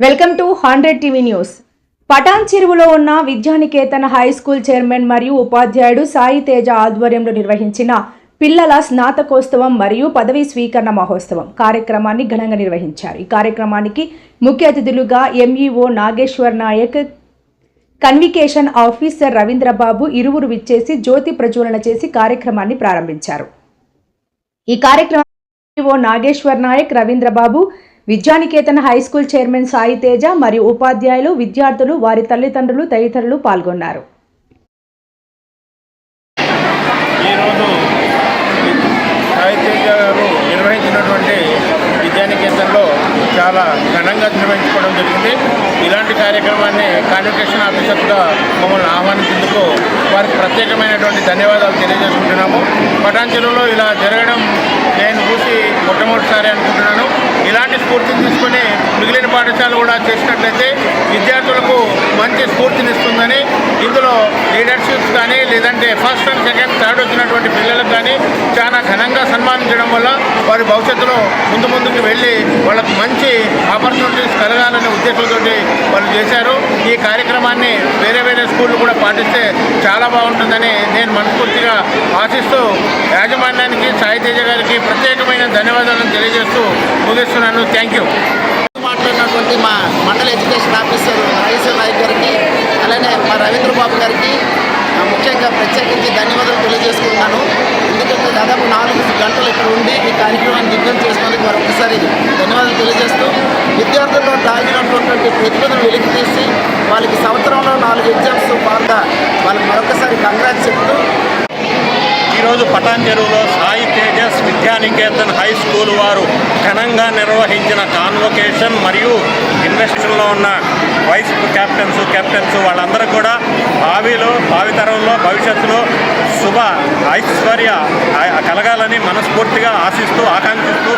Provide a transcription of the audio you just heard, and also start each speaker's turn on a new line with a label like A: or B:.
A: Welcome to hundred TV news. Patan చెరువులో ఉన్న Vidyanikethan high school chairman మరియు ఉపాధ్యాయుడు సాయి తేజ ఆధ్వర్యంలో నిర్వహించిన పిల్లల స్నాతకోత్సవం మరియు పదవీ స్వీకరణ మహోత్సవం కార్యక్రమాన్ని ఘనంగా నిర్వహించారు. ఈ కార్యక్రమానికి ముఖ్య అతిథులుగా MEO Nageswar Nayak conviction officer Ravindrababu ఇరువురు విచ్చేసి జ్యోతి ప్రజ్వలన చేసి కార్యక్రమాన్ని ప్రారంభించారు. ఈ కార్యక్రమం ఓ Nageswar Nayak Ravindrababu Vidyaniketan high school chairman Sai Teja మరియు ఉపాధ్యాయులు విద్యార్థులు వారి తల్లిదండ్రులు తదితరులు పాల్గొన్నారు.
B: ఈరోజు సాహిత్య గారు నిర్వహించినటువంటి విద్యానికేతన్లో చాలా ఘనంగా నిర్వహించుకోవడం జరిగింది. ఇలాంటి కార్యక్రమాన్ని కాన్వకేషన్ ఆఫీసర్గా మమ్మల్ని ఆహ్వానించేందుకు వారికి ప్రత్యేకమైనటువంటి ధన్యవాదాలు తెలియజేసుకుంటున్నాము. పటాంచెరువులో ఇలా జరగడం నేను చూసి మొట్టమొదటిసారి అనుకుంటున్నాను. ఇలాంటి స్ఫూర్తిని తీసుకొని మిగిలిన పాఠశాలలు కూడా చేసినట్లయితే విద్యార్థులకు మంచి స్ఫూర్తినిస్తుందని ఇందులో లీడర్షిప్స్ కానీ లేదంటే ఫస్ట్ అండ్ సెకండ్ థర్డ్ వచ్చినటువంటి పిల్లలకు కానీ చాలా ఘనంగా సన్మానించడం వల్ల వారి భవిష్యత్తులో ముందు ముందుకు వెళ్ళి వాళ్ళకు మంచి ఆపర్చునిటీస్ కలగాలనే ఉద్దేశంతో వాళ్ళు చేశారు. ఈ కార్యక్రమాన్ని వేరే వేరే స్కూళ్ళు కూడా పాటిస్తే చాలా బాగుంటుందని నేను మనస్ఫూర్తిగా ఆశిస్తూ యాజమాన్యానికి సాయి తేజ గారికి ప్రత్యేక ముగిస్తున్నాను థ్యాంక్ యూ
C: మాట్లాడినటువంటి మా మండల ఎడ్యుకేషన్ ఆఫీసర్ నాగేశ్వర నాయక్ గారికి అలానే మా రవీంద్ర బాబు గారికి ముఖ్యంగా ప్రత్యేకించి ధన్యవాదాలు తెలియజేసుకుంటున్నాను. ఎందుకంటే దాదాపు నాలుగు గంటలు ఇక్కడ ఉండి ఈ కార్యక్రమాన్ని దిగ్గం చేసుకునేందుకు మరొకసారి ధన్యవాదాలు తెలియజేస్తూ విద్యార్థుల్లో దాగినటువంటి ప్రతిభను వెలికి తీసి వాళ్ళకి సంవత్సరంలో నాలుగు ఎగ్జామ్స్ పాల్గొ వాళ్ళకి మరొకసారి కంగ్రాట్స్ చెప్తూ
D: ఈరోజు పటాన్ చెరువులో విద్యానికేతన్ హై స్కూల్ వారు ఘనంగా నిర్వహించిన కాన్వకేషన్ మరియు ఇన్వెస్టిషన్లో ఉన్న వైస్ కెప్టెన్స్ కెప్టెన్స్ వాళ్ళందరూ కూడా భావిలో భావితరంలో భవిష్యత్తులో శుభ ఐశ్వర్య కలగాలని మనస్ఫూర్తిగా ఆశిస్తూ ఆకాంక్షిస్తూ